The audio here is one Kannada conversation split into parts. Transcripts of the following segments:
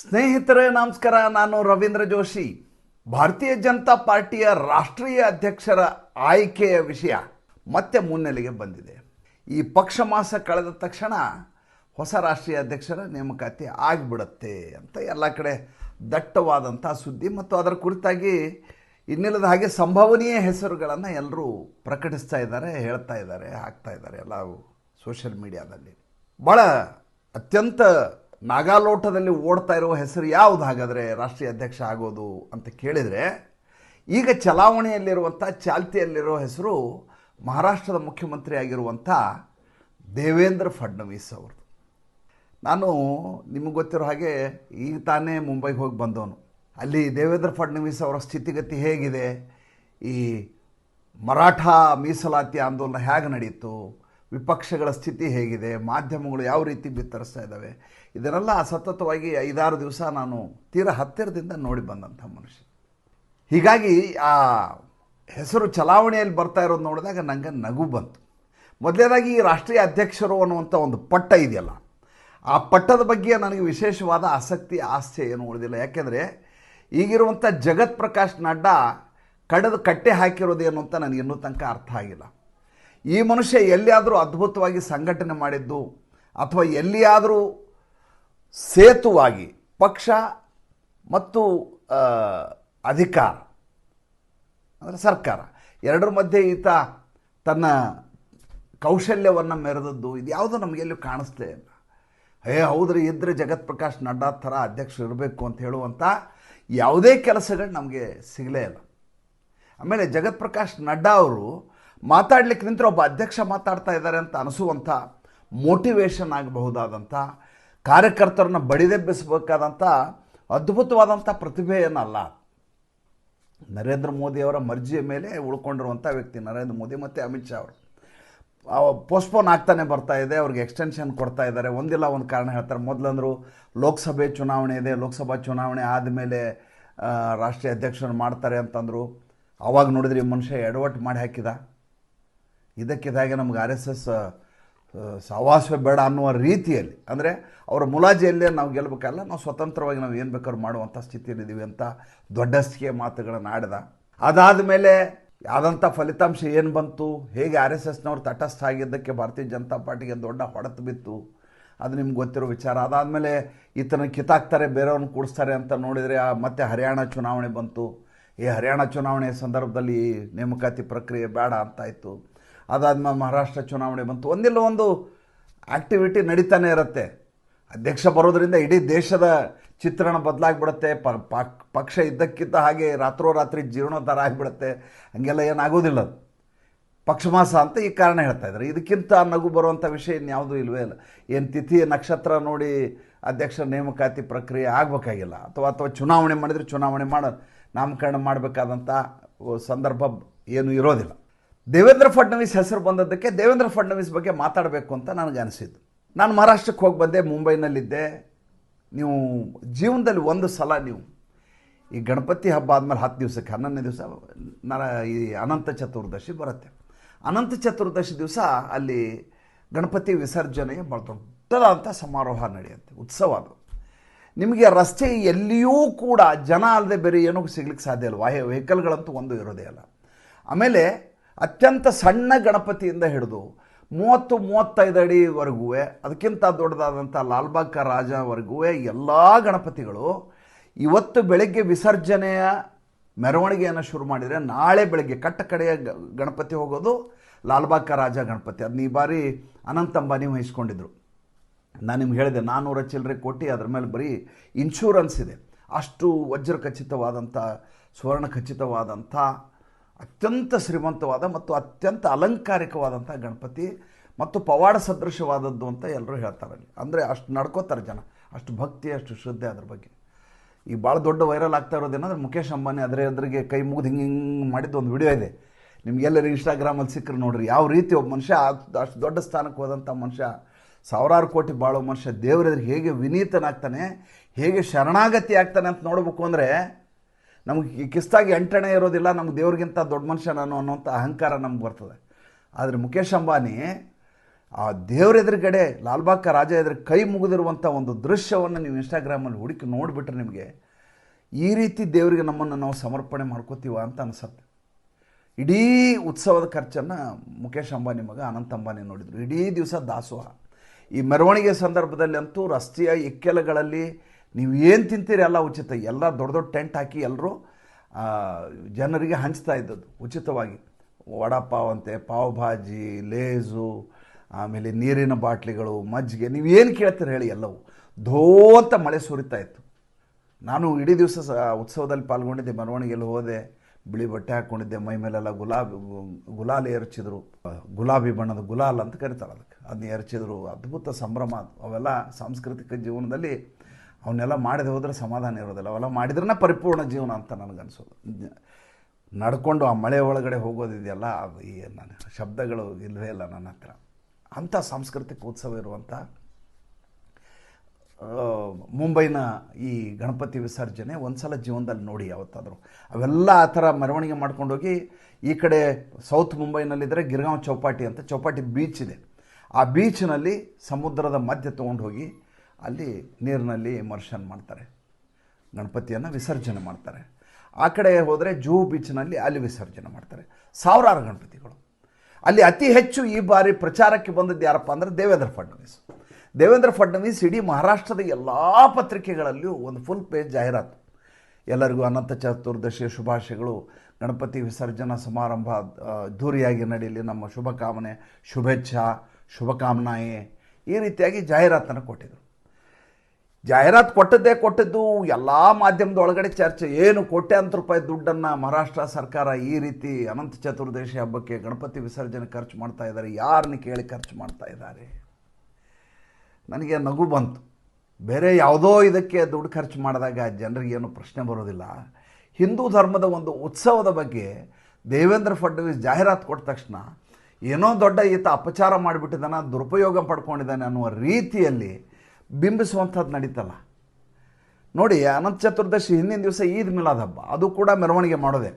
ಸ್ನೇಹಿತರೇ, ನಮಸ್ಕಾರ. ನಾನು ರವೀಂದ್ರ ಜೋಶಿ. ಭಾರತೀಯ ಜನತಾ ಪಾರ್ಟಿಯ ರಾಷ್ಟ್ರೀಯ ಅಧ್ಯಕ್ಷರ ಆಯ್ಕೆಯ ವಿಷಯ ಮತ್ತೆ ಮುನ್ನೆಲೆಗೆ ಬಂದಿದೆ. ಈ ಪಕ್ಷ ಮಾಸ ಕಳೆದ ತಕ್ಷಣ ಹೊಸ ರಾಷ್ಟ್ರೀಯ ಅಧ್ಯಕ್ಷರ ನೇಮಕಾತಿ ಆಗಿಬಿಡುತ್ತೆ ಅಂತ ಎಲ್ಲ ಕಡೆ ದಟ್ಟವಾದಂಥ ಸುದ್ದಿ ಮತ್ತು ಅದರ ಕುರಿತಾಗಿ ಇನ್ನಿಲ್ಲದ ಹಾಗೆ ಸಂಭವನೀಯ ಹೆಸರುಗಳನ್ನು ಎಲ್ಲರೂ ಪ್ರಕಟಿಸ್ತಾ ಇದ್ದಾರೆ, ಹೇಳ್ತಾ ಇದ್ದಾರೆ, ಹಾಕ್ತಾ ಇದ್ದಾರೆ ಎಲ್ಲ ಸೋಷಿಯಲ್ ಮೀಡಿಯಾದಲ್ಲಿ. ಭಾಳ ಅತ್ಯಂತ ನಾಗಾಲೋಟದಲ್ಲಿ ಓಡ್ತಾ ಇರುವ ಹೆಸರು ಯಾವುದು? ಹಾಗಾದರೆ ರಾಷ್ಟ್ರೀಯ ಅಧ್ಯಕ್ಷ ಆಗೋದು ಅಂತ ಕೇಳಿದರೆ, ಈಗ ಚಲಾವಣೆಯಲ್ಲಿರುವಂಥ ಚಾಲ್ತಿಯಲ್ಲಿರೋ ಹೆಸರು ಮಹಾರಾಷ್ಟ್ರದ ಮುಖ್ಯಮಂತ್ರಿ ಆಗಿರುವಂಥ ದೇವೇಂದ್ರ ಫಡ್ನವೀಸ್ ಅವ್ರದ್ದು. ನಾನು ನಿಮಗೆ ಗೊತ್ತಿರೋ ಹಾಗೆ ಈಗ ತಾನೇ ಮುಂಬೈಗೆ ಹೋಗಿ ಬಂದವನು. ಅಲ್ಲಿ ದೇವೇಂದ್ರ ಫಡ್ನವೀಸ್ ಅವರ ಸ್ಥಿತಿಗತಿ ಹೇಗಿದೆ? ಈ ಮರಾಠ ಮೀಸಲಾತಿ ಆಂದೋಲನ ಹೇಗೆ ನಡೀತು ವಿಪಕ್ಷಗಳ ಸ್ಥಿತಿ ಹೇಗಿದೆ, ಮಾಧ್ಯಮಗಳು ಯಾವ ರೀತಿ ಬಿತ್ತರಿಸ್ತಾ ಇದ್ದಾವೆ, ಇದನ್ನೆಲ್ಲ ಸತತವಾಗಿ ಐದಾರು ದಿವಸ ನಾನು ತೀರ ಹತ್ತಿರದಿಂದ ನೋಡಿ ಬಂದಂಥ ಮನುಷ್ಯ. ಹೀಗಾಗಿ ಆ ಹೆಸರು ಚಲಾವಣೆಯಲ್ಲಿ ಬರ್ತಾ ಇರೋದು ನೋಡಿದಾಗ ನನಗೆ ನಗು ಬಂತು. ಮೊದಲನೇದಾಗಿ ಈ ರಾಷ್ಟ್ರೀಯ ಅಧ್ಯಕ್ಷರು ಅನ್ನುವಂಥ ಒಂದು ಪಟ್ಟ ಇದೆಯಲ್ಲ, ಆ ಪಟ್ಟದ ಬಗ್ಗೆ ನನಗೆ ವಿಶೇಷವಾದ ಆಸಕ್ತಿ ಆಸ್ಥೆ ಏನು ಉಳಿದಿಲ್ಲ. ಯಾಕೆಂದರೆ ಈಗಿರುವಂಥ ಜಗತ್ ಪ್ರಕಾಶ್ ನಡ್ಡಾ ಕಡದು ಕಟ್ಟೆ ಹಾಕಿರೋದೇನು ಅಂತ ನನಗೆ ಇನ್ನೂ ತನಕ ಅರ್ಥ ಆಗಿಲ್ಲ. ಈ ಮನುಷ್ಯ ಎಲ್ಲಿಯಾದರೂ ಅದ್ಭುತವಾಗಿ ಸಂಘಟನೆ ಮಾಡಿದ್ದು ಅಥವಾ ಎಲ್ಲಿಯಾದರೂ ಸೇತುವಾಗಿ ಪಕ್ಷ ಮತ್ತು ಅಧಿಕಾರ, ಅಂದರೆ ಸರ್ಕಾರ, ಎರಡರ ಮಧ್ಯೆ ಈತ ತನ್ನ ಕೌಶಲ್ಯವನ್ನು ಮೆರೆದದ್ದು ಇದು ಯಾವುದೂ ನಮಗೆಲ್ಲೂ ಕಾಣಿಸ್ಲೇ ಇಲ್ಲ. ಏ ಹೌದ್ರಿ ಇದ್ದರೆ ಜಗತ್ ಪ್ರಕಾಶ್ ನಡ್ಡಾ ಥರ ಅಧ್ಯಕ್ಷರು ಇರಬೇಕು ಅಂತ ಹೇಳುವಂಥ ಯಾವುದೇ ಕೆಲಸಗಳು ನಮಗೆ ಸಿಗಲೇ ಇಲ್ಲ. ಆಮೇಲೆ ಜಗತ್ ಪ್ರಕಾಶ್ ನಡ್ಡಾ ಅವರು ಮಾತಾಡ್ಲಿಕ್ಕೆ ನಿಂತರೆ ಒಬ್ಬ ಅಧ್ಯಕ್ಷ ಮಾತಾಡ್ತಾ ಇದ್ದಾರೆ ಅಂತ ಅನಿಸುವಂಥ ಮೋಟಿವೇಶನ್ ಆಗಬಹುದಾದಂಥ ಕಾರ್ಯಕರ್ತರನ್ನ ಬಡಿದೆಬ್ಬಿಸಬೇಕಾದಂಥ ಅದ್ಭುತವಾದಂಥ ಪ್ರತಿಭೆ ಏನಲ್ಲ ನರೇಂದ್ರ ಮೋದಿಯವರ ಮರ್ಜಿಯ ಮೇಲೆ ಉಳ್ಕೊಂಡಿರುವಂಥ ವ್ಯಕ್ತಿ ನರೇಂದ್ರ ಮೋದಿ ಮತ್ತು ಅಮಿತ್ ಶಾ ಅವರು. ಪೋಸ್ಟ್ಪೋನ್ ಆಗ್ತಾನೆ ಬರ್ತಾ ಇದೆ, ಅವ್ರಿಗೆ ಎಕ್ಸ್ಟೆನ್ಷನ್ ಕೊಡ್ತಾ ಇದ್ದಾರೆ. ಒಂದಿಲ್ಲ, ಒಂದು ಕಾರಣ ಹೇಳ್ತಾರೆ. ಮೊದಲಂದ್ರು ಲೋಕಸಭೆ ಚುನಾವಣೆ ಇದೆ, ಲೋಕಸಭಾ ಚುನಾವಣೆ ಆದಮೇಲೆ ರಾಷ್ಟ್ರೀಯ ಅಧ್ಯಕ್ಷರನ್ನು ಮಾಡ್ತಾರೆ ಅಂತಂದರು. ಅವಾಗ ನೋಡಿದ್ರೆ ಈ ಮನುಷ್ಯ ಎಡವಟ್ಟು ಮಾಡಿ ಹಾಕಿದ. ಇದಕ್ಕಿದಾಗೆ ನಮ್ಗೆ ಆರ್ ಎಸ್ ಎಸ್ ಸಹವಾಸವೇ ಬೇಡ ಅನ್ನುವ ರೀತಿಯಲ್ಲಿ. ಅಂದರೆ ಅವರ ಮುಲಾಜಿಯಲ್ಲೇ ನಾವು ಗೆಲ್ಲಬೇಕಲ್ಲ ನಾವು ಸ್ವತಂತ್ರವಾಗಿ ನಾವು ಏನು ಬೇಕಾದ್ರೂ ಮಾಡುವಂಥ ಸ್ಥಿತಿಯಲ್ಲಿದ್ದೀವಿ ಅಂತ ದೊಡ್ಡಸ್ತಿಗೆ ಮಾತುಗಳನ್ನು ಆಡಿದ. ಅದಾದ ಮೇಲೆ ಆದಂಥ ಫಲಿತಾಂಶ ಏನು ಬಂತು, ಹೇಗೆ ಆರ್ ಎಸ್ ಎಸ್ನವ್ರು ತಟಸ್ಥ ಆಗಿದ್ದಕ್ಕೆ ಭಾರತೀಯ ಜನತಾ ಪಾರ್ಟಿಗೆ ದೊಡ್ಡ ಹೊಡೆತು ಬಿತ್ತು, ಅದು ನಿಮ್ಗೆ ಗೊತ್ತಿರೋ ವಿಚಾರ. ಅದಾದಮೇಲೆ ಈತನ ಕಿತ್ತಾಕ್ತಾರೆ, ಬೇರೆಯವ್ರನ್ನ ಕೂಡಿಸ್ತಾರೆ ಅಂತ ನೋಡಿದರೆ ಮತ್ತೆ ಹರಿಯಾಣ ಚುನಾವಣೆ ಬಂತು. ಈ ಹರಿಯಾಣ ಚುನಾವಣೆಯ ಸಂದರ್ಭದಲ್ಲಿ ನೇಮಕಾತಿ ಪ್ರಕ್ರಿಯೆ ಬೇಡ ಅಂತಾಯಿತು ಅದಾದ್ಮೇಲೆ ಮಹಾರಾಷ್ಟ್ರ ಚುನಾವಣೆ ಬಂತು. ಒಂದಿಲ್ಲ ಒಂದು ಆ್ಯಕ್ಟಿವಿಟಿ ನಡೀತಾನೆ ಇರುತ್ತೆ. ಅಧ್ಯಕ್ಷ ಬರೋದರಿಂದ ಇಡೀ ದೇಶದ ಚಿತ್ರಣ ಬದಲಾಗ್ಬಿಡುತ್ತೆ. ಪಕ್ಷ ಇದ್ದಕ್ಕಿದ್ದ ಹಾಗೆ ರಾತ್ರೋರಾತ್ರಿ ಜೀರ್ಣೋದ್ಧಾರ ಆಗಿಬಿಡುತ್ತೆ. ಹಂಗೆಲ್ಲ ಏನಾಗೋದಿಲ್ಲ. ಅದು ಪಕ್ಷಮಾಸ ಅಂತ ಈ ಕಾರಣ ಹೇಳ್ತಾ ಇದ್ದಾರೆ. ಇದಕ್ಕಿಂತ ನಗು ಬರುವಂಥ ವಿಷಯ ಇನ್ಯಾವುದೂ ಇಲ್ವೇ ಇಲ್ಲ. ಏನು ತಿಥಿ, ನಕ್ಷತ್ರ ನೋಡಿ ಅಧ್ಯಕ್ಷ ನೇಮಕಾತಿ ಪ್ರಕ್ರಿಯೆ ಆಗಬೇಕಾಗಿಲ್ಲ. ಅಥವಾ ಅಥವಾ ಚುನಾವಣೆ ಮಾಡಿದರೆ ಚುನಾವಣೆ ಮಾಡ ನಾಮಕರಣ ಮಾಡಬೇಕಾದಂಥ ಸಂದರ್ಭ ಏನು ಇರೋದಿಲ್ಲ. ದೇವೇಂದ್ರ ಫಡ್ನವೀಸ್ ಹೆಸರು ಬಂದದ್ದಕ್ಕೆ ದೇವೇಂದ್ರ ಫಡ್ನವೀಸ್ ಬಗ್ಗೆ ಮಾತಾಡಬೇಕು ಅಂತ ನನಗೆ ಅನಿಸಿದ್ದು. ನಾನು ಮಹಾರಾಷ್ಟ್ರಕ್ಕೆ ಹೋಗಿ ಬಂದೆ, ಮುಂಬೈನಲ್ಲಿದ್ದೆ. ನೀವು ಜೀವನದಲ್ಲಿ ಒಂದು ಸಲ ನೀವು ಈ ಗಣಪತಿ ಹಬ್ಬ ಆದಮೇಲೆ ಹತ್ತು ದಿವಸಕ್ಕೆ, ಹನ್ನೊಂದನೇ ದಿವಸ ನರ ಈ ಅನಂತ ಚತುರ್ದಶಿ ಬರುತ್ತೆ. ಅನಂತ ಚತುರ್ದಶಿ ದಿವಸ ಅಲ್ಲಿ ಗಣಪತಿ ವಿಸರ್ಜನೆ ಭಾಳ ದೊಡ್ಡದಾದಂಥ ಸಮಾರೋಹ ನಡೆಯುತ್ತೆ, ಉತ್ಸವ ಅದು. ನಿಮಗೆ ರಸ್ತೆ ಎಲ್ಲಿಯೂ ಕೂಡ ಜನ ಅಲ್ಲದೆ ಬೇರೆ ಏನೂ ಸಿಗ್ಲಿಕ್ಕೆ ಸಾಧ್ಯ ಇಲ್ಲ. ವಾಹ್ಯ ವೆಹಿಕಲ್ಗಳಂತೂ ಒಂದು ಇರೋದೇ ಅಲ್ಲ. ಆಮೇಲೆ ಅತ್ಯಂತ ಸಣ್ಣ ಗಣಪತಿಯಿಂದ ಹಿಡಿದು ಮೂವತ್ತು ಮೂವತ್ತೈದು ಅಡಿವರೆಗೂ ಅದಕ್ಕಿಂತ ದೊಡ್ಡದಾದಂಥ ಲಾಲ್ಬಾಗ್ ರಾಜವರೆಗೂ ಎಲ್ಲ ಗಣಪತಿಗಳು ಇವತ್ತು ಬೆಳಗ್ಗೆ ವಿಸರ್ಜನೆಯ ಮೆರವಣಿಗೆಯನ್ನು ಶುರು ಮಾಡಿದರೆ ನಾಳೆ ಬೆಳಗ್ಗೆ ಕಟ್ಟ ಕಡೆಯ ಗಣಪತಿ ಹೋಗೋದು ಲಾಲ್ಬಾಗ್ ರಾಜ ಗಣಪತಿ. ಅದನ್ನ ಈ ಬಾರಿ ಅನಂತ ಅಂಬಾನಿ ವಹಿಸ್ಕೊಂಡಿದ್ರು. ನಾನು ನಿಮ್ಗೆ ಹೇಳಿದೆ ನಾನ್ನೂರ ಚಿಲ್ಲರೆ ಕೋಟಿ ಅದ್ರ ಮೇಲೆ ಬರೀ ಇನ್ಶೂರೆನ್ಸ್ ಇದೆ. ಅಷ್ಟು ವಜ್ರ ಖಚಿತವಾದಂಥ ಸುವರ್ಣ ಖಚಿತವಾದಂಥ ಅತ್ಯಂತ ಶ್ರೀಮಂತವಾದ ಮತ್ತು ಅತ್ಯಂತ ಅಲಂಕಾರಿಕವಾದಂಥ ಗಣಪತಿ ಮತ್ತು ಪವಾಡ ಸದೃಶವಾದದ್ದು ಅಂತ ಎಲ್ಲರೂ ಹೇಳ್ತಾರೆ ಅಲ್ಲಿ. ಅಂದರೆ ಅಷ್ಟು ನಡ್ಕೋತಾರೆ ಜನ. ಅಷ್ಟು ಭಕ್ತಿ, ಅಷ್ಟು ಶ್ರದ್ಧೆ ಅದ್ರ ಬಗ್ಗೆ. ಈ ಭಾಳ ದೊಡ್ಡ ವೈರಲ್ ಆಗ್ತಾ ಇರೋದೇನಂದ್ರೆ ಮುಖೇಶ್ ಅಂಬಾನಿ ಅದರ ಎದುರಿಗೆ ಕೈ ಮುಗಿದು ಹಿಂಗೆ ಹಿಂಗೆ ಮಾಡಿದ್ದು ಒಂದು ವಿಡಿಯೋ ಇದೆ. ನಿಮಗೆಲ್ಲರೂ ಇನ್ಸ್ಟಾಗ್ರಾಮಲ್ಲಿ ಸಿಕ್ಕರೆ ನೋಡ್ರಿ. ಯಾವ ರೀತಿ ಒಬ್ಬ ಮನುಷ್ಯ ಅಷ್ಟು ದೊಡ್ಡ ಸ್ಥಾನಕ್ಕೆ ಹೋದಂಥ ಮನುಷ್ಯ, ಸಾವಿರಾರು ಕೋಟಿ ಬಾಳೋ ಮನುಷ್ಯ ದೇವರೆದುರು ಹೇಗೆ ವಿನೀತನಾಗ್ತಾನೆ, ಹೇಗೆ ಶರಣಾಗತಿ ಆಗ್ತಾನೆ ಅಂತ ನೋಡಬೇಕು ಅಂದರೆ ನಮಗೆ ಕಿಸ್ತಾಗಿ ಎಂಟಣೆ ಇರೋದಿಲ್ಲ, ನಮ್ಗೆ ದೇವ್ರಿಗಿಂತ ದೊಡ್ಡ ಮನುಷ್ಯ ನಾನು ಅನ್ನೋಂಥ ಅಹಂಕಾರ ನಮ್ಗೆ ಬರ್ತದೆ. ಆದರೆ ಮುಖೇಶ್ ಅಂಬಾನಿ ಆ ದೇವ್ರ ಎದುರುಗಡೆ, ಲಾಲ್ಬಾಗ್ ರಾಜ ಎದುರು ಕೈ ಮುಗಿದಿರುವಂಥ ಒಂದು ದೃಶ್ಯವನ್ನು ನೀವು ಇನ್ಸ್ಟಾಗ್ರಾಮಲ್ಲಿ ಹುಡುಕಿ ನೋಡಿಬಿಟ್ರೆ ನಿಮಗೆ ಈ ರೀತಿ ದೇವರಿಗೆ ನಮ್ಮನ್ನು ನಾವು ಸಮರ್ಪಣೆ ಮಾಡ್ಕೋತೀವ ಅಂತ ಅನಿಸುತ್ತೆ. ಇಡೀ ಉತ್ಸವದ ಖರ್ಚನ್ನು ಮುಖೇಶ್ ಅಂಬಾನಿ ಮಗ ಅನಂತ ಅಂಬಾನಿ ನೋಡಿದರು. ಇಡೀ ದಿವಸ ದಾಸೋಹ. ಈ ಮೆರವಣಿಗೆ ಸಂದರ್ಭದಲ್ಲಿ ಅಂತೂ ರಸ್ತೆಯ ಇಕ್ಕೆಲಗಳಲ್ಲಿ ನೀವು ಏನು ತಿಂತೀರಿ ಎಲ್ಲ ಉಚಿತ. ಎಲ್ಲ ದೊಡ್ಡ ದೊಡ್ಡ ಟೆಂಟ್ ಹಾಕಿ ಎಲ್ಲರೂ ಜನರಿಗೆ ಹಂಚ್ತಾ ಇದ್ದದ್ದು ಉಚಿತವಾಗಿ. ವಡಾಪಾವ್ ಅಂತೆ, ಪಾವ್ ಭಾಜಿ, ಲೇಸು, ಆಮೇಲೆ ನೀರಿನ ಬಾಟ್ಲಿಗಳು, ಮಜ್ಜಿಗೆ, ನೀವು ಏನು ಕೇಳ್ತೀರಿ ಹೇಳಿ ಎಲ್ಲವೂ. ಧೋ ಅಂತ ಮಳೆ ಸುರಿತಾ ಇತ್ತು. ನಾನು ಇಡೀ ದಿವಸ ಸ, ಉತ್ಸವದಲ್ಲಿ ಪಾಲ್ಗೊಂಡಿದ್ದೆ, ಮೆರವಣಿಗೆಯಲ್ಲಿ ಹೋದೆ, ಬಿಳಿ ಬಟ್ಟೆ ಹಾಕ್ಕೊಂಡಿದ್ದೆ ಮೈ ಮೇಲೆಲ್ಲ ಗುಲಾಬಿ, ಗುಲಾಲ್ ಎರಚಿದ್ರು. ಗುಲಾಬಿ ಬಣ್ಣದ ಗುಲಾಲ್ ಅಂತ ಕರೀತಾರೆ ಅದಕ್ಕೆ. ಅದನ್ನ ಎರಚಿದ್ರು. ಅದ್ಭುತ ಸಂಭ್ರಮ ಅವೆಲ್ಲ ಸಾಂಸ್ಕೃತಿಕ ಜೀವನದಲ್ಲಿ ಅವನ್ನೆಲ್ಲ ಮಾಡದೆ ಹೋದರೆ ಸಮಾಧಾನ ಇರೋದಿಲ್ಲ. ಅವೆಲ್ಲ ಮಾಡಿದ್ರೆ ಪರಿಪೂರ್ಣ ಜೀವನ ಅಂತ ನನಗನ್ಸೋದು. ನಡ್ಕೊಂಡು ಆ ಮಳೆ ಒಳಗಡೆ ಹೋಗೋದಿದೆಯಲ್ಲ ಈ ನನ್ನ ಶಬ್ದಗಳು ಇಲ್ಲವೇ ಇಲ್ಲ ನನ್ನ ಹತ್ರ. ಅಂಥ ಸಾಂಸ್ಕೃತಿಕ ಉತ್ಸವ ಇರುವಂಥ ಮುಂಬೈನ ಈ ಗಣಪತಿ ವಿಸರ್ಜನೆ ಒಂದು ಸಲ ಜೀವನದಲ್ಲಿ ನೋಡಿ ಯಾವತ್ತಾದರೂ. ಅವೆಲ್ಲ ಆ ಥರ ಮೆರವಣಿಗೆ ಮಾಡ್ಕೊಂಡೋಗಿ ಈ ಕಡೆ ಸೌತ್ ಮುಂಬೈನಲ್ಲಿದ್ದರೆ ಗಿರ್ಗಾಂವ್ ಚೌಪಾಟಿ ಅಂತ, ಚೌಪಾಟಿ ಬೀಚ್ ಇದೆ. ಆ ಬೀಚ್ನಲ್ಲಿ ಸಮುದ್ರದ ಮಧ್ಯೆ ತೊಗೊಂಡು ಹೋಗಿ ಅಲ್ಲಿ ನೀರಿನಲ್ಲಿ ಇಮರ್ಷನ್ ಮಾಡ್ತಾರೆ. ಗಣಪತಿಯನ್ನು ವಿಸರ್ಜನೆ ಮಾಡ್ತಾರೆ. ಆ ಕಡೆ ಹೋದರೆ ಜೂ ಬೀಚ್ನಲ್ಲಿ ಅಲ್ಲಿ ವಿಸರ್ಜನೆ ಮಾಡ್ತಾರೆ. ಸಾವಿರಾರು ಗಣಪತಿಗಳು. ಅಲ್ಲಿ ಅತಿ ಹೆಚ್ಚು ಈ ಬಾರಿ ಪ್ರಚಾರಕ್ಕೆ ಬಂದದ್ದು ಯಾರಪ್ಪ ಅಂದರೆ ದೇವೇಂದ್ರ ಫಡ್ನವೀಸ್. ದೇವೇಂದ್ರ ಫಡ್ನವೀಸ್ ಇಡೀ ಮಹಾರಾಷ್ಟ್ರದ ಎಲ್ಲ ಪತ್ರಿಕೆಗಳಲ್ಲಿಯೂ ಒಂದು ಫುಲ್ ಪೇಜ್ ಜಾಹೀರಾತು. ಎಲ್ಲರಿಗೂ ಅನಂತ ಚತುರ್ದಶಿಯ ಶುಭಾಶಯಗಳು. ಗಣಪತಿ ವಿಸರ್ಜನಾ ಸಮಾರಂಭ ದೂರಿಯಾಗಿ ನಡೀಲಿ ನಮ್ಮ ಶುಭಕಾಮನೆ, ಶುಭೇಚ್ಛಾ, ಶುಭಕಾಮನಾಯೇ. ಈ ರೀತಿಯಾಗಿ ಜಾಹೀರಾತನ್ನು ಕೊಟ್ಟಿದ್ದರು ಜಾಹೀರಾತು ಕೊಟ್ಟದ್ದೇ ಕೊಟ್ಟದ್ದು, ಎಲ್ಲ ಮಾಧ್ಯಮದ ಒಳಗಡೆ ಚರ್ಚೆ. ಏನು ಕೋಟ್ಯಾಂತರ ರೂಪಾಯಿ ದುಡ್ಡನ್ನು ಮಹಾರಾಷ್ಟ್ರ ಸರ್ಕಾರ ಈ ರೀತಿ ಅನಂತ ಚತುರ್ದಶಿ ಹಬ್ಬಕ್ಕೆ ಗಣಪತಿ ವಿಸರ್ಜನೆ ಖರ್ಚು ಮಾಡ್ತಾ ಇದ್ದಾರೆ. ಯಾರನ್ನ ಕೇಳಿ ಖರ್ಚು ಮಾಡ್ತಾ ಇದ್ದಾರೆ? ನನಗೆ ನಗು ಬಂತು. ಬೇರೆ ಯಾವುದೋ ಇದಕ್ಕೆ ದುಡ್ಡು ಖರ್ಚು ಮಾಡಿದಾಗ ಜನರಿಗೆ ಏನು ಪ್ರಶ್ನೆ ಬರೋದಿಲ್ಲ. ಹಿಂದೂ ಧರ್ಮದ ಒಂದು ಉತ್ಸವದ ಬಗ್ಗೆ ದೇವೇಂದ್ರ ಫಡ್ನವೀಸ್ ಜಾಹೀರಾತು ಕೊಟ್ಟ ತಕ್ಷಣ ಏನೋ ದೊಡ್ಡ ಈತ ಅಪಚಾರ ಮಾಡಿಬಿಟ್ಟಿದ್ದಾನೆ, ದುರುಪಯೋಗ ಪಡ್ಕೊಂಡಿದ್ದಾನೆ ಅನ್ನುವ ರೀತಿಯಲ್ಲಿ ಬಿಂಬಿಸುವಂಥದ್ದು ನಡೀತಲ್ಲ. ನೋಡಿ, ಅನಂತ ಚತುರ್ದಶಿ ಹಿಂದಿನ ದಿವಸ ಈದ್ ಮಿಲಾದ್ ಹಬ್ಬ, ಅದು ಕೂಡ ಮೆರವಣಿಗೆ ಮಾಡೋದೆ.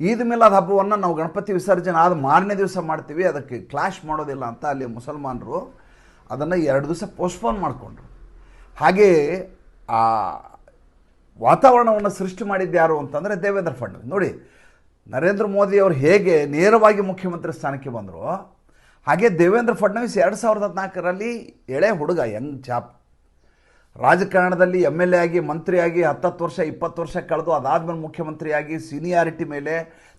ಈದ್ ಮಿಲಾದ್ ಹಬ್ಬವನ್ನು ನಾವು ಗಣಪತಿ ವಿಸರ್ಜನೆ ಆದ ಮಾರನೇ ದಿವಸ ಮಾಡ್ತೀವಿ, ಅದಕ್ಕೆ ಕ್ಲಾಶ್ ಮಾಡೋದಿಲ್ಲ ಅಂತ ಅಲ್ಲಿ ಮುಸಲ್ಮಾನರು ಅದನ್ನು ಎರಡು ದಿವಸ ಪೋಸ್ಟ್ಪೋನ್ ಮಾಡಿಕೊಂಡ್ರು. ಹಾಗೆ, ಆ ವಾತಾವರಣವನ್ನು ಸೃಷ್ಟಿ ಮಾಡಿದ್ದು ಯಾರು ಅಂತಂದರೆ ದೇವೇಂದ್ರ ಫಡ್ನವೀಸ್. ನೋಡಿ, ನರೇಂದ್ರ ಮೋದಿ ಅವರು ಹೇಗೆ ನೇರವಾಗಿ ಮುಖ್ಯಮಂತ್ರಿ ಸ್ಥಾನಕ್ಕೆ ಬಂದರು ಹಾಗೆ ದೇವೇಂದ್ರ ಫಡ್ನವೀಸ್ ಎರಡು ಸಾವಿರದ ಹದಿನಾಲ್ಕರಲ್ಲಿ ಎಳೆ ಹುಡುಗ ಯಂಗ್ ಚಾಪ್ ರಾಜಕಾರಣದಲ್ಲಿ ಎಂ ಎಲ್ ಎ ಆಗಿ, ಮಂತ್ರಿಯಾಗಿ, ಹತ್ತತ್ತು ವರ್ಷ, ಇಪ್ಪತ್ತು ವರ್ಷ ಕಳೆದು ಅದಾದ್ಮೇಲೆ ಮುಖ್ಯಮಂತ್ರಿಯಾಗಿ ಸೀನಿಯಾರಿಟಿ ಮೇಲೆ,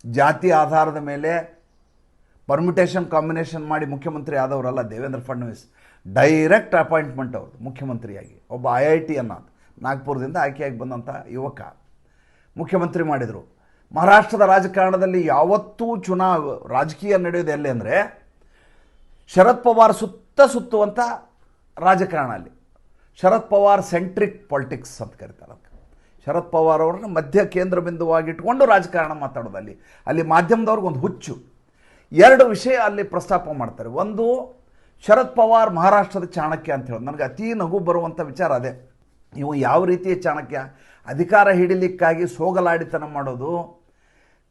ಜಾತಿ ಆಧಾರದ ಮೇಲೆ ಪರ್ಮಿಟೇಷನ್ ಕಾಂಬಿನೇಷನ್ ಮಾಡಿ ಮುಖ್ಯಮಂತ್ರಿ ಆದವರಲ್ಲ ದೇವೇಂದ್ರ ಫಡ್ನವೀಸ್. ಡೈರೆಕ್ಟ್ ಅಪಾಯಿಂಟ್ಮೆಂಟ್ ಅವರು, ಮುಖ್ಯಮಂತ್ರಿಯಾಗಿ. ಒಬ್ಬ ಐ ಐ ಟಿ ಅನ್ನೋದು. ನಾಗ್ಪುರದಿಂದ ಆಯ್ಕೆಯಾಗಿ ಬಂದಂಥ ಯುವಕ. ಮುಖ್ಯಮಂತ್ರಿ ಮಾಡಿದರು. ಮಹಾರಾಷ್ಟ್ರದ ರಾಜಕಾರಣದಲ್ಲಿ ಯಾವತ್ತೂ ಚುನಾವ, ರಾಜಕೀಯ ನಡೆಯೋದು ಎಲ್ಲಿ ಅಂದರೆ ಶರದ್ ಪವಾರ್ ಸುತ್ತ ಸುತ್ತುವಂಥ ರಾಜಕಾರಣ ಅಲ್ಲಿ. ಶರದ್ ಪವಾರ್ ಸೆಂಟ್ರಿಕ್ ಪಾಲಿಟಿಕ್ಸ್ ಅಂತ ಕರೀತಾರೆ ಅದಕ್ಕೆ. ಶರದ್ ಪವಾರ್ ಅವ್ರನ್ನ ಮಧ್ಯ ಕೇಂದ್ರ ಬಿಂದುವಾಗಿ ಇಟ್ಕೊಂಡು ರಾಜಕಾರಣ ಮಾತಾಡೋದು ಅಲ್ಲಿ. ಅಲ್ಲಿ ಮಾಧ್ಯಮದವ್ರಿಗೊಂದು ಹುಚ್ಚು. ಎರಡು ವಿಷಯ ಅಲ್ಲಿ ಪ್ರಸ್ತಾಪ ಮಾಡ್ತಾರೆ. ಒಂದು, ಶರದ್ ಪವಾರ್ ಮಹಾರಾಷ್ಟ್ರದ ಚಾಣಕ್ಯ ಅಂತ ಹೇಳೋದು. ನನಗೆ ಅತೀ ನಗು ಬರುವಂಥ ವಿಚಾರ ಅದೇ. ಇವು ಯಾವ ರೀತಿಯ ಚಾಣಕ್ಯ? ಅಧಿಕಾರ ಹಿಡಿಲಿಕ್ಕಾಗಿ ಸೋಗಲಾಡಿತನ ಮಾಡೋದು,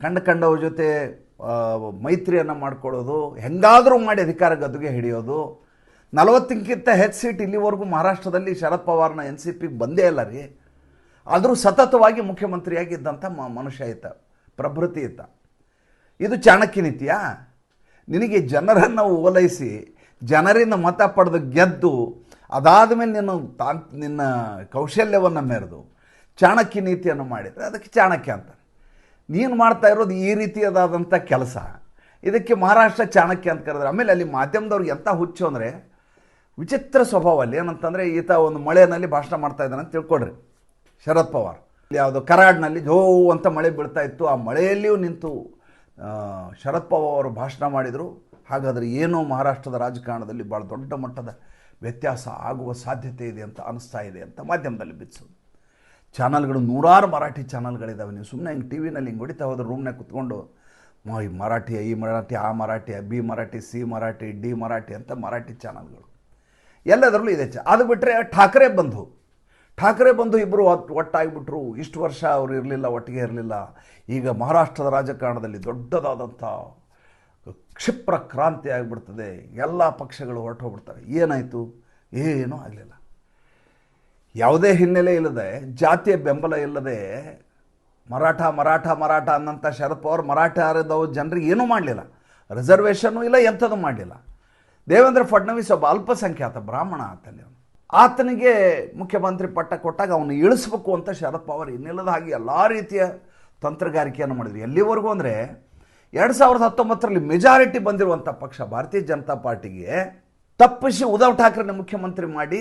ಕಂಡ ಕಂಡವ್ರ ಜೊತೆ ಮೈತ್ರಿಯನ್ನು ಮಾಡ್ಕೊಳ್ಳೋದು, ಹೆಂಗಾದರೂ ಮಾಡಿ ಅಧಿಕಾರ ಗದ್ದುಗೆ ಹಿಡಿಯೋದು. ನಲವತ್ತಕ್ಕಿಂತ ಹೆಚ್ಚು ಸೀಟ್ ಇಲ್ಲಿವರೆಗೂ ಮಹಾರಾಷ್ಟ್ರದಲ್ಲಿ ಶರದ್ ಪವಾರ್ನ ಎನ್ ಸಿ ಪಿಗೆ ಬಂದೇ ಇಲ್ಲ ರೀ. ಆದರೂ ಸತತವಾಗಿ ಮುಖ್ಯಮಂತ್ರಿಯಾಗಿದ್ದಂಥ ಮ, ಮನುಷ್ಯ ಇತ್ತ ಪ್ರಭೃತಿ ಇತ್ತ ಇದು ಚಾಣಕ್ಯ ನೀತಿಯ? ನಿನಗೆ ಜನರನ್ನು ಓಲೈಸಿ, ಜನರಿಂದ ಮತ ಪಡೆದು ಗೆದ್ದು ಅದಾದ ಮೇಲೆ ನಿನ್ನ ತಾಂತ್ ನಿನ್ನ ಕೌಶಲ್ಯವನ್ನು ಮೆರೆದು, ಚಾಣಕ್ಯ ನೀತಿಯನ್ನು ಮಾಡಿದರೆ ಅದಕ್ಕೆ ಚಾಣಕ್ಯ ಅಂತಾರೆ. ನೀನು ಮಾಡ್ತಾ ಇರೋದು ಈ ರೀತಿಯದಾದಂಥ ಕೆಲಸ. ಇದಕ್ಕೆ ಮಹಾರಾಷ್ಟ್ರ ಚಾಣಕ್ಯ ಅಂತ ಕರೆದ್ರೆ. ಆಮೇಲೆ ಅಲ್ಲಿ ಮಾಧ್ಯಮದವ್ರಿಗೆ ಎಂಥ ಹುಚ್ಚು ಅಂದರೆ ವಿಚಿತ್ರ ಸ್ವಭಾವ ಅಲ್ಲಿ. ಏನಂತಂದರೆ ಈತ ಒಂದು ಮಳೆಯಲ್ಲಿ ಭಾಷಣ ಮಾಡ್ತಾ ಇದ್ದಾನೆ ಅಂತ ತಿಳ್ಕೊಡ್ರಿ ಶರದ್ ಪವಾರ್. ಯಾವುದೋ ಕರಾಡ್ನಲ್ಲಿ ಜೋ ಅಂತ ಮಳೆ ಬೀಳ್ತಾ ಇತ್ತು. ಆ ಮಳೆಯಲ್ಲಿಯೂ ನಿಂತು ಶರದ್ ಪವಾರ್ ಅವರು ಭಾಷಣ ಮಾಡಿದರು. ಹಾಗಾದರೆ ಏನೋ ಮಹಾರಾಷ್ಟ್ರದ ರಾಜಕಾರಣದಲ್ಲಿ ಭಾಳ ದೊಡ್ಡ ಮಟ್ಟದ ವ್ಯತ್ಯಾಸ ಆಗುವ ಸಾಧ್ಯತೆ ಇದೆ ಅಂತ ಅನಿಸ್ತಾ ಇದೆ ಅಂತ ಮಾಧ್ಯಮದಲ್ಲಿ ಬಿಡಿಸೋದು ಚಾನಲ್ಗಳು ನೂರಾರು ಮರಾಠಿ ಚಾನಲ್ಗಳಿದ್ದಾವೆ ನೀವು ಸುಮ್ಮನೆ ಹಿಂಗೆ ಟಿ ವಿನಲ್ಲಿ ಹಿಂಗೆ ಹೊಡಿತಾ ಹೋದ್ರೆ ರೂಮ್ನಾಗ ಕುತ್ಕೊಂಡು ಈ ಮರಾಠಿ ಈ ಮರಾಠಿ, ಆ Marathi B Marathi, C Marathi, D Marathi ಅಂತ ಮರಾಠಿ ಚಾನಲ್ಗಳು. ಎಲ್ಲದರಲ್ಲೂ ಇದೆ ಚ, ಅದು ಬಿಟ್ಟರೆ ಠಾಕ್ರೆ ಬಂಧು. ಠಾಕ್ರೆ ಬಂಧು ಇಬ್ಬರು ಒಟ್ಟಾಗಿಬಿಟ್ರು, ಇಷ್ಟು ವರ್ಷ ಅವರು ಇರಲಿಲ್ಲ, ಒಟ್ಟಿಗೆ ಇರಲಿಲ್ಲ. ಈಗ ಮಹಾರಾಷ್ಟ್ರದ ರಾಜಕಾರಣದಲ್ಲಿ ದೊಡ್ಡದಾದಂಥ ಕ್ಷಿಪ್ರ ಕ್ರಾಂತಿ ಆಗಿಬಿಡ್ತದೆ. ಎಲ್ಲ ಪಕ್ಷಗಳು ಹೊರಟು ಹೋಗ್ಬಿಡ್ತಾರೆ ಏನಾಯಿತು? ಏನೂ ಆಗಲಿಲ್ಲ. ಯಾವುದೇ ಹಿನ್ನೆಲೆ ಇಲ್ಲದೆ, ಜಾತಿಯ ಬೆಂಬಲ ಇಲ್ಲದೆ, ಮರಾಠ ಮರಾಠ ಮರಾಠ ಅನ್ನಂಥ ಶರದ್ ಪವಾರ್ ಮರಾಠದವು ಜನರಿಗೆ ಏನೂ ಮಾಡಲಿಲ್ಲ. ರಿಸರ್ವೇಷನ್ನು ಇಲ್ಲ, ಎಂಥದ್ದು ಮಾಡಲಿಲ್ಲ. ದೇವೇಂದ್ರ ಫಡ್ನವೀಸ್ ಒಬ್ಬ ಅಲ್ಪಸಂಖ್ಯಾತ ಬ್ರಾಹ್ಮಣ ಆತಲ್ಲಿ ಅವನು ಆತನಿಗೆ ಮುಖ್ಯಮಂತ್ರಿ ಪಟ್ಟ ಕೊಟ್ಟಾಗ ಅವನು ಇಳಿಸ್ಬೇಕು ಅಂತ ಶರದ್ ಪವಾರ್ ಇನ್ನಿಲ್ಲದ ಹಾಗೆ ಎಲ್ಲ ರೀತಿಯ ತಂತ್ರಗಾರಿಕೆಯನ್ನು ಮಾಡಿದ್ರು. ಎಲ್ಲಿವರೆಗೂ ಅಂದರೆ, ಎರಡು ಸಾವಿರದ ಹತ್ತೊಂಬತ್ತರಲ್ಲಿ ಮೆಜಾರಿಟಿ ಬಂದಿರುವಂಥ ಪಕ್ಷ ಭಾರತೀಯ ಜನತಾ ಪಾರ್ಟಿಗೆ ತಪ್ಪಿಸಿ ಉದ್ಧವ್ ಠಾಕ್ರೆನ ಮುಖ್ಯಮಂತ್ರಿ ಮಾಡಿ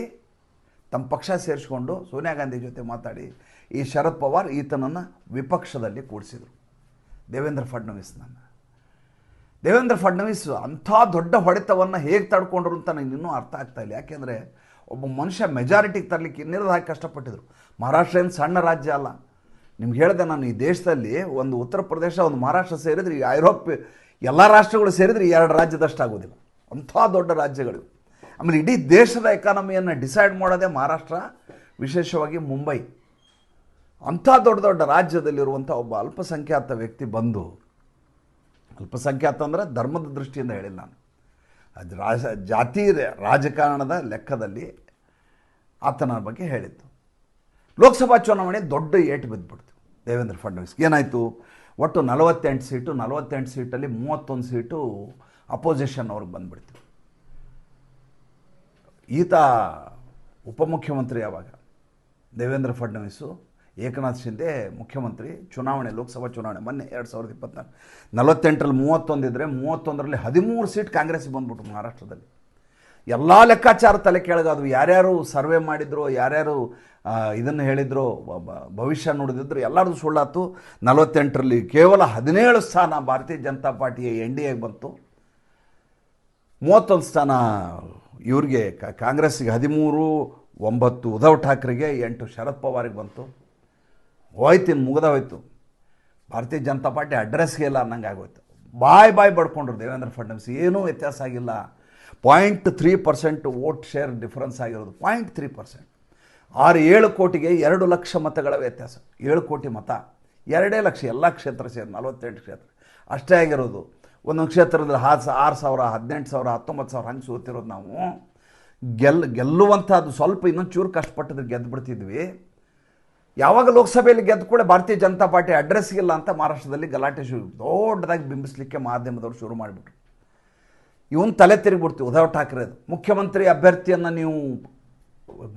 ತಮ್ಮ ಪಕ್ಷ ಸೇರಿಸ್ಕೊಂಡು ಸೋನಿಯಾ ಗಾಂಧಿ ಜೊತೆ ಮಾತಾಡಿ, ಈ ಶರದ್ ಪವಾರ್ ಈತನನ್ನು ವಿಪಕ್ಷದಲ್ಲಿ ಕೂಡಿಸಿದರು. ದೇವೇಂದ್ರ ಫಡ್ನವೀಸ್ನನ್ನು ದೇವೇಂದ್ರ ಫಡ್ನವೀಸ್ ಅಂಥ ದೊಡ್ಡ ಹೊಡೆತವನ್ನು ಹೇಗೆ ತಡ್ಕೊಂಡ್ರು ಅಂತ ನನಗೆ ಇನ್ನೂ ಅರ್ಥ ಆಗ್ತಾ ಇಲ್ಲ. ಯಾಕೆಂದರೆ ಒಬ್ಬ ಮನುಷ್ಯ ಮೆಜಾರಿಟಿಗೆ ತರಲಿಕ್ಕೆ ಇನ್ನಿರದ ಹಾಕಿ ಕಷ್ಟಪಟ್ಟಿದ್ರು. ಮಹಾರಾಷ್ಟ್ರ ಏನು ಸಣ್ಣ ರಾಜ್ಯ ಅಲ್ಲ. ನಿಮ್ಗೆ ಹೇಳಿದೆ ನಾನು ಈ ದೇಶದಲ್ಲಿ ಒಂದು ಉತ್ತರ ಪ್ರದೇಶ, ಒಂದು ಮಹಾರಾಷ್ಟ್ರ ಸೇರಿದ್ರೆ, ಈ ಐರೋಪ್ ಎಲ್ಲ ರಾಷ್ಟ್ರಗಳು ಸೇರಿದ್ರೆ ಎರಡು ರಾಜ್ಯದಷ್ಟು ಆಗೋದಿಲ್ಲ ಅಂಥ ದೊಡ್ಡ ರಾಜ್ಯಗಳು ಆಮೇಲೆ ಇಡೀ ದೇಶದ ಎಕಾನಮಿಯನ್ನು ಡಿಸೈಡ್ ಮಾಡೋದೇ ಮಹಾರಾಷ್ಟ್ರ, ವಿಶೇಷವಾಗಿ ಮುಂಬೈ. ಅಂಥ ದೊಡ್ಡ ದೊಡ್ಡ ರಾಜ್ಯದಲ್ಲಿರುವಂಥ ಒಬ್ಬ ಅಲ್ಪಸಂಖ್ಯಾತ ವ್ಯಕ್ತಿ ಬಂದು, ಅಲ್ಪಸಂಖ್ಯಾತ ಅಂದರೆ ಧರ್ಮದ ದೃಷ್ಟಿಯಿಂದ ಹೇಳಿಲ್ಲ ನಾನು. ಅದು ರಾಜ, ಜಾತಿ ರಾಜಕಾರಣದ ಲೆಕ್ಕದಲ್ಲಿ ಆತನ ಬಗ್ಗೆ ಹೇಳಿದ್ದು ಲೋಕಸಭಾ ಚುನಾವಣೆ ದೊಡ್ಡ ಏಟು ಬಿದ್ದುಬಿಡ್ತು ದೇವೇಂದ್ರ ಫಡ್ನವೀಸ್. ಏನಾಯಿತು? ಒಟ್ಟು ನಲವತ್ತೆಂಟು ಸೀಟು, ನಲವತ್ತೆಂಟು ಸೀಟಲ್ಲಿ ಮೂವತ್ತೊಂದು ಸೀಟು ಅಪೋಸಿಷನ್ ಅವ್ರಿಗೆ ಬಂದ್ಬಿಡ್ತು. ಈತ ಉಪಮುಖ್ಯಮಂತ್ರಿ ಯಾವಾಗ? ದೇವೇಂದ್ರ ಫಡ್ನವೀಸು, ಏಕನಾಥ್ ಶಿಂದೆ ಮುಖ್ಯಮಂತ್ರಿ, ಚುನಾವಣೆ, ಲೋಕಸಭಾ ಚುನಾವಣೆ, ಮೊನ್ನೆ ಎರಡು ಸಾವಿರದ ಇಪ್ಪತ್ನಾಲ್ಕು. ನಲವತ್ತೆಂಟರಲ್ಲಿ ಮೂವತ್ತೊಂದಿದ್ರೆ ಮೂವತ್ತೊಂದರಲ್ಲಿ ಹದಿಮೂರು ಸೀಟ್ ಕಾಂಗ್ರೆಸ್ಗೆ ಬಂದ್ಬಿಟ್ಟು ಮಹಾರಾಷ್ಟ್ರದಲ್ಲಿ. ಎಲ್ಲ ಲೆಕ್ಕಾಚಾರ ತಲೆ ಕೆಳಗಾದವು. ಯಾರ್ಯಾರು ಸರ್ವೆ ಮಾಡಿದ್ರು, ಯಾರ್ಯಾರು ಇದನ್ನು ಹೇಳಿದ್ರು ಭವಿಷ್ಯ ನೋಡಿದ್ರು ಎಲ್ಲರದು ಸುಳ್ಳಾತು. ನಲವತ್ತೆಂಟರಲ್ಲಿ ಕೇವಲ ಹದಿನೇಳು ಸ್ಥಾನ ಭಾರತೀಯ ಜನತಾ ಪಾರ್ಟಿಯ ಎನ್ ಡಿ ಎಗೆ ಬಂತು. ಮೂವತ್ತೊಂದು ಸ್ಥಾನ ಇವ್ರಿಗೆ ಕಾಂಗ್ರೆಸ್ಗೆ ಹದಿಮೂರು, ಒಂಬತ್ತು ಉದ್ಧವ್ ಠಾಕ್ರೆಗೆ ಎಂಟು ಶರದ್ ಪವಾರಿಗೆ ಬಂತು. ಹೋಯ್ತು ಇನ್ನು ಮುಗ್ದ ಹೋಯ್ತು. ಭಾರತೀಯ ಜನತಾ ಪಾರ್ಟಿ ಅಡ್ರೆಸ್ಗೆ ಇಲ್ಲ ಅನ್ನಂಗೆ ಆಗೋಯ್ತು. ಬಾಯ್ ಬಾಯ್ ಬಡ್ಕೊಂಡ್ರು ದೇವೇಂದ್ರ ಫಡ್ನವೀಸ್. ಏನೂ ವ್ಯತ್ಯಾಸ ಆಗಿಲ್ಲ. Point three percent vote share difference ಆಗಿರೋದು. ಪಾಯಿಂಟ್ ತ್ರೀ ಪರ್ಸೆಂಟ್ ಆರು ಏಳು ಕೋಟಿಗೆ ಎರಡು ಲಕ್ಷ ಮತಗಳ ವ್ಯತ್ಯಾಸ. ಏಳು ಕೋಟಿ ಮತ. ಎರಡೇ ಲಕ್ಷ, ಎಲ್ಲ ಕ್ಷೇತ್ರ ಸೇರಿ ನಲವತ್ತೆಂಟು ಕ್ಷೇತ್ರ. ಅಷ್ಟೇ ಆಗಿರೋದು. ಒಂದೊಂದು ಕ್ಷೇತ್ರದಲ್ಲಿ ಹಾ ಆರು ಸಾವಿರ, ಹದಿನೆಂಟು ಸಾವಿರ, ಹತ್ತೊಂಬತ್ತು ಸಾವಿರ ಹಂಗೆ ಸೋತಿರೋದು ನಾವು. ಗೆಲ್, ಗೆಲ್ಲುವಂಥದ್ದು ಸ್ವಲ್ಪ ಇನ್ನೊಂದು ಚೂರು ಕಷ್ಟಪಟ್ಟಿದ್ರೆ ಗೆದ್ದು ಬಿಡ್ತಿದ್ವಿ. ಯಾವಾಗ ಲೋಕಸಭೆಯಲ್ಲಿ ಗೆದ್ದ ಕೂಡ ಭಾರತೀಯ ಜನತಾ ಪಾರ್ಟಿ ಅಡ್ರೆಸ್ ಇಲ್ಲ ಅಂತ ಮಹಾರಾಷ್ಟ್ರದಲ್ಲಿ ಗಲಾಟೆ ಶುರು, ದೊಡ್ಡದಾಗಿ ಬಿಂಬಿಸಲಿಕ್ಕೆ ಮಾಧ್ಯಮದವರು ಶುರು ಮಾಡಿಬಿಟ್ರು. ಇವನು ತಲೆ ತಿರುಗಿಬಿಡ್ತೀವಿ ಉದ್ಧವ್ ಠಾಕ್ರೆದು ಮುಖ್ಯಮಂತ್ರಿ ಅಭ್ಯರ್ಥಿಯನ್ನು ನೀವು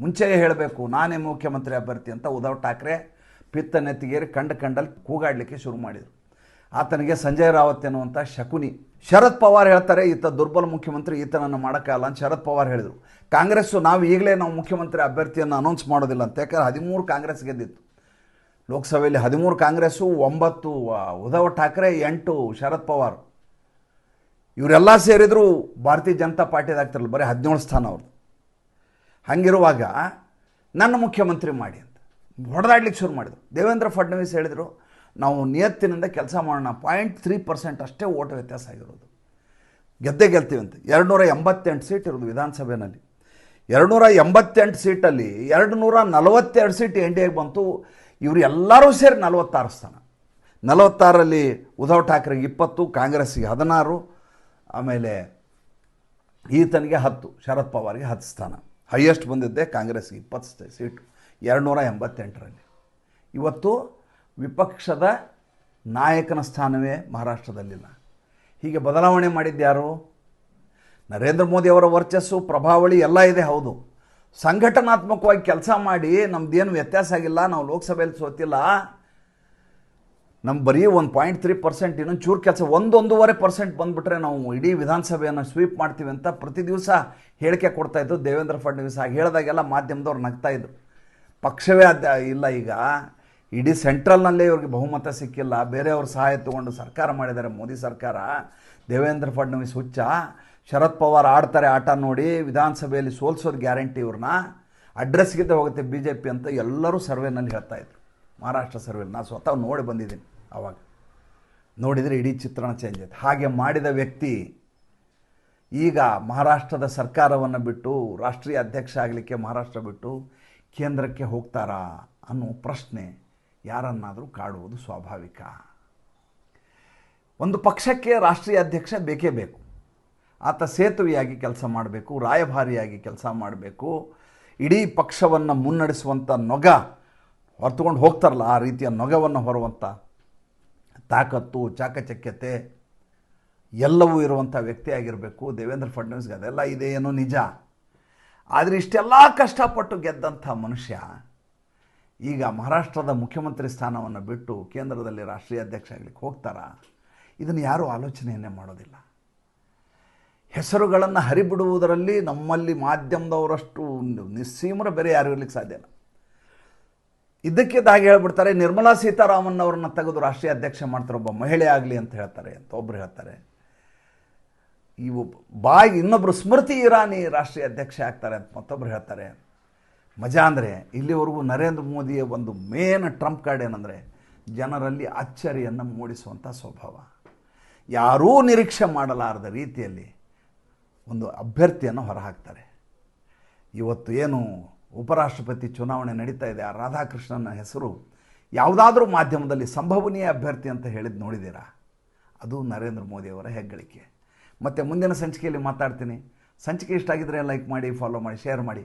ಮುಂಚೆಯೇ ಹೇಳಬೇಕು, ನಾನೇ ಮುಖ್ಯಮಂತ್ರಿ ಅಭ್ಯರ್ಥಿ ಅಂತ ಉದ್ಧವ್ ಠಾಕ್ರೆ ಪಿತ್ತ ನೆತ್ತಿಗೇರಿ ಕಂಡು ಕಂಡಲ್ಲಿ ಕೂಗಾಡಲಿಕ್ಕೆ ಶುರು ಮಾಡಿದರು. ಆತನಿಗೆ ಸಂಜಯ್ ರಾವತ್ ಎನ್ನುವಂಥ ಶಕುನಿ. ಶರದ್ ಪವಾರ್ ಹೇಳ್ತಾರೆ, ಈತ ದುರ್ಬಲ ಮುಖ್ಯಮಂತ್ರಿ, ಈತನನ್ನು ಮಾಡೋಕ್ಕಾಗಲ್ಲ ಅಂತ ಶರದ್ ಪವಾರ್ ಹೇಳಿದರು. ಕಾಂಗ್ರೆಸ್ಸು ನಾವು ಈಗಲೇ ನಾವು ಮುಖ್ಯಮಂತ್ರಿ ಅಭ್ಯರ್ಥಿಯನ್ನು ಅನೌನ್ಸ್ ಮಾಡೋದಿಲ್ಲ ಅಂತ. ಯಾಕಂದ್ರೆ ಹದಿಮೂರು ಕಾಂಗ್ರೆಸ್ ಗೆದ್ದಿತ್ತು. ಲೋಕಸಭೆಯಲ್ಲಿ ಹದಿಮೂರು ಕಾಂಗ್ರೆಸ್ಸು, ಒಂಬತ್ತು ಉದ್ಧವ್ ಠಾಕ್ರೆ, ಎಂಟು ಶರದ್ ಪವಾರ್. ಇವರೆಲ್ಲ ಸೇರಿದ್ರು ಭಾರತೀಯ ಜನತಾ ಪಾರ್ಟಿದಾಗ್ತಿರಲ್ಲ ಬರೀ ಹದಿನೇಳು ಸ್ಥಾನ ಅವ್ರದ್ದು. ಹಾಗಿರುವಾಗ ನನ್ನ ಮುಖ್ಯಮಂತ್ರಿ ಮಾಡಿ ಅಂತ. ಹೊಡೆದಾಡ್ಲಿಕ್ಕೆ ಶುರು ಮಾಡಿದರು. ದೇವೇಂದ್ರ ಫಡ್ನವೀಸ್ ಹೇಳಿದರು ನಾವು ನಿಯತ್ತಿನಿಂದ ಕೆಲಸ ಮಾಡೋಣ. ಪಾಯಿಂಟ್ ತ್ರೀ ಪರ್ಸೆಂಟ್ ಅಷ್ಟೇ ಓಟ್ ವ್ಯತ್ಯಾಸ ಆಗಿರೋದು. ಗೆದ್ದೇ ಗೆಲ್ತೀವಿ ಅಂತ ಎರಡು ನೂರ ಎಂಬತ್ತೆಂಟು ಸೀಟ್ ಇರೋದು ವಿಧಾನಸಭೆಯಲ್ಲಿ ಎರಡು ನೂರ ಎಂಬತ್ತೆಂಟು ಸೀಟಲ್ಲಿ ಎರಡು ನೂರ ನಲವತ್ತೆರಡು ಸೀಟ್ ಎನ್ ಡಿ ಎಗೆ ಬಂತು. ಇವರು ಎಲ್ಲರೂ ಸೇರಿ ನಲವತ್ತಾರು ಸ್ಥಾನ. ನಲವತ್ತಾರಲ್ಲಿ ಉದ್ಧವ್ ಠಾಕ್ರೆಗೆ ಇಪ್ಪತ್ತು, ಕಾಂಗ್ರೆಸ್ಸಿಗೆ ಹದಿನಾರು, ಆಮೇಲೆ ಈತನಿಗೆ ಹತ್ತು, ಶರದ್ ಪವಾರ್ಗೆ ಹತ್ತು ಸ್ಥಾನ. ಹೈಯೆಸ್ಟ್ ಬಂದಿದ್ದೆ ಕಾಂಗ್ರೆಸ್ಗೆ ಇಪ್ಪತ್ತು ಸೀಟು. ಎರಡು ನೂರ ಎಂಬತ್ತೆಂಟರಲ್ಲಿ. ಇವತ್ತು ವಿಪಕ್ಷದ ನಾಯಕನ ಸ್ಥಾನವೇ ಮಹಾರಾಷ್ಟ್ರದಲ್ಲಿಲ್ಲ. ಹೀಗೆ ಬದಲಾವಣೆ ಮಾಡಿದ್ಯಾರು ನರೇಂದ್ರ ಮೋದಿ ಅವರ ವರ್ಚಸ್ಸು, ಪ್ರಭಾವಳಿ ಎಲ್ಲ ಇದೆ, ಹೌದು. ಸಂಘಟನಾತ್ಮಕವಾಗಿ ಕೆಲಸ ಮಾಡಿ ನಮ್ದೇನು ವ್ಯತ್ಯಾಸ ಆಗಿಲ್ಲ, ನಾವು ಲೋಕಸಭೆಯಲ್ಲಿ ಸೋತಿಲ್ಲ. ನಮ್ಮ ಬರೀ ಒಂದು ಪಾಯಿಂಟ್ ತ್ರೀ ಪರ್ಸೆಂಟ್ ಇನ್ನೊಂದು ಚೂರು ಕೆಲಸ, ಒಂದೊಂದೂವರೆ ಪರ್ಸೆಂಟ್ ಬಂದುಬಿಟ್ರೆ ನಾವು ಇಡೀ ವಿಧಾನಸಭೆಯನ್ನು ಸ್ವೀಪ್ ಮಾಡ್ತೀವಿ ಅಂತ ಪ್ರತಿ ದಿವಸ ಹೇಳಿಕೆ ಕೊಡ್ತಾಯಿದ್ದು ದೇವೇಂದ್ರ ಫಡ್ನವೀಸ್. ಆಗಿ ಹೇಳಿದಾಗೆಲ್ಲ ಮಾಧ್ಯಮದವ್ರು ನಗ್ತಾ ಇದ್ರು. ಪಕ್ಷವೇ ಅದ ಇಲ್ಲ ಈಗ. ಇಡೀ ಸೆಂಟ್ರಲ್ನಲ್ಲೇ ಇವ್ರಿಗೆ ಬಹುಮತ ಸಿಕ್ಕಿಲ್ಲ. ಬೇರೆಯವ್ರ ಸಹಾಯ ತಗೊಂಡು ಸರ್ಕಾರ ಮಾಡಿದ್ದಾರೆ. ಮೋದಿ ಸರ್ಕಾರ. ದೇವೇಂದ್ರ ಫಡ್ನವೀಸ್ ಹುಚ್ಚ. ಶರದ್ ಪವಾರ್ ಆಡ್ತಾರೆ ಆಟ ನೋಡಿ ವಿಧಾನಸಭೆಯಲ್ಲಿ ಸೋಲ್ಸೋದು ಗ್ಯಾರಂಟಿ ಇವ್ರನ್ನ. ಅಡ್ರೆಸ್ಗಿದ್ದೆ ಹೋಗುತ್ತೆ ಬಿ ಜೆ ಪಿ ಅಂತ ಎಲ್ಲರೂ ಸರ್ವೆನಲ್ಲಿ ಹೇಳ್ತಾ ಇದ್ರು. ಮಹಾರಾಷ್ಟ್ರ ಸರ್ವೆಲ್ಲಿ ನಾನು ಸ್ವತಃ ನೋಡಿ ಬಂದಿದ್ದೀನಿ ಆವಾಗ. ನೋಡಿದರೆ ಇಡೀ ಚಿತ್ರಣ ಚೇಂಜ್ ಆಯ್ತು. ಹಾಗೆ ಮಾಡಿದ ವ್ಯಕ್ತಿ ಈಗ ಮಹಾರಾಷ್ಟ್ರದ ಸರ್ಕಾರವನ್ನು ಬಿಟ್ಟು ರಾಷ್ಟ್ರೀಯ ಅಧ್ಯಕ್ಷ ಆಗಲಿಕ್ಕೆ ಮಹಾರಾಷ್ಟ್ರ ಬಿಟ್ಟು ಕೇಂದ್ರಕ್ಕೆ ಹೋಗ್ತಾರಾ ಅನ್ನೋ ಪ್ರಶ್ನೆ ಯಾರನ್ನಾದರೂ ಕಾಡುವುದು ಸ್ವಾಭಾವಿಕ. ಒಂದು ಪಕ್ಷಕ್ಕೆ ರಾಷ್ಟ್ರೀಯ ಅಧ್ಯಕ್ಷ ಬೇಕೇ ಬೇಕು. ಆತ ಸೇತುವೆಯಾಗಿ ಕೆಲಸ ಮಾಡಬೇಕು, ರಾಯಭಾರಿಯಾಗಿ ಕೆಲಸ ಮಾಡಬೇಕು. ಇಡೀ ಪಕ್ಷವನ್ನು ಮುನ್ನಡೆಸುವಂಥ ನೊಗ, ಹೊರತುಕೊಂಡು ಹೋಗ್ತಾರಲ್ಲ ಆ ರೀತಿಯ ನೊಗವನ್ನು ಹೊರುವಂಥ ತಾಕತ್ತು, ಚಾಕಚಕ್ಯತೆ ಎಲ್ಲವೂ ಇರುವಂಥ ವ್ಯಕ್ತಿಯಾಗಿರಬೇಕು ದೇವೇಂದ್ರ ಫಡ್ನವೀಸ್ಗೆ ಅದೆಲ್ಲ ಇದೆ ಏನೋ ನಿಜ. ಆದರೆ ಇಷ್ಟೆಲ್ಲ ಕಷ್ಟಪಟ್ಟು ಗೆದ್ದಂಥ ಮನುಷ್ಯ ಈಗ ಮಹಾರಾಷ್ಟ್ರದ ಮುಖ್ಯಮಂತ್ರಿ ಸ್ಥಾನವನ್ನು ಬಿಟ್ಟು ಕೇಂದ್ರದಲ್ಲಿ ರಾಷ್ಟ್ರೀಯ ಅಧ್ಯಕ್ಷ ಆಗ್ಲಿಕ್ಕೆ ಹೋಗ್ತಾರಾ? ಇದನ್ನು ಯಾರೂ ಆಲೋಚನೆಯನ್ನೇ ಮಾಡೋದಿಲ್ಲ. ಹೆಸರುಗಳನ್ನು ಹರಿಬಿಡುವುದರಲ್ಲಿ ನಮ್ಮಲ್ಲಿ ಮಾಧ್ಯಮದವರಷ್ಟು ನಿಸ್ಸೀಮರ ಬೇರೆ ಯಾರು ಇರಲಿಕ್ಕೆ ಸಾಧ್ಯ ಇಲ್ಲ. ಇದ್ದಕ್ಕಿದ್ದಾಗಿ ಹೇಳ್ಬಿಡ್ತಾರೆ, ನಿರ್ಮಲಾ ಸೀತಾರಾಮನ್ ಅವರನ್ನ ತೆಗೆದು ರಾಷ್ಟ್ರೀಯ ಅಧ್ಯಕ್ಷ ಮಾಡ್ತಾರೆ, ಒಬ್ಬ ಮಹಿಳೆ ಆಗಲಿ ಅಂತ ಹೇಳ್ತಾರೆ, ಅಂತ ಒಬ್ಬರು ಹೇಳ್ತಾರೆ. ಇವು ಬಾಯಿ ಇನ್ನೊಬ್ಬರು ಸ್ಮೃತಿ ಇರಾನಿ ರಾಷ್ಟ್ರೀಯ ಅಧ್ಯಕ್ಷ ಆಗ್ತಾರೆ ಅಂತ ಮತ್ತೊಬ್ಬರು ಹೇಳ್ತಾರೆ. ಮಜಾ ಅಂದರೆ ಇಲ್ಲಿವರೆಗೂ ನರೇಂದ್ರ ಮೋದಿಯ ಒಂದು ಮೇನ್ ಟ್ರಂಪ್ ಕಾರ್ಡ್ ಏನಂದರೆ ಜನರಲ್ಲಿ ಅಚ್ಚರಿಯನ್ನು ಮೂಡಿಸುವಂಥ ಸ್ವಭಾವ. ಯಾರೂ ನಿರೀಕ್ಷೆ ಮಾಡಲಾರದ ರೀತಿಯಲ್ಲಿ ಒಂದು ಅಭ್ಯರ್ಥಿಯನ್ನು ಹೊರಹಾಕ್ತಾರೆ. ಇವತ್ತು ಏನು ಉಪರಾಷ್ಟ್ರಪತಿ ಚುನಾವಣೆ ನಡೀತಾ ಇದೆ, ಆ ರಾಧಾಕೃಷ್ಣನ ಹೆಸರು ಯಾವುದಾದ್ರೂ ಮಾಧ್ಯಮದಲ್ಲಿ ಸಂಭವನೀಯ ಅಭ್ಯರ್ಥಿ ಅಂತ ಹೇಳಿದ್ದು ನೋಡಿದ್ದೀರಾ? ಅದು ನರೇಂದ್ರ ಮೋದಿಯವರ ಹೆಗ್ಗಳಿಕೆ. ಮತ್ತು ಮುಂದಿನ ಸಂಚಿಕೆಯಲ್ಲಿ ಮಾತಾಡ್ತೀನಿ. ಸಂಚಿಕೆ ಇಷ್ಟ ಆಗಿದ್ದರೆ ಲೈಕ್ ಮಾಡಿ ಫಾಲೋ ಮಾಡಿ ಶೇರ್ ಮಾಡಿ.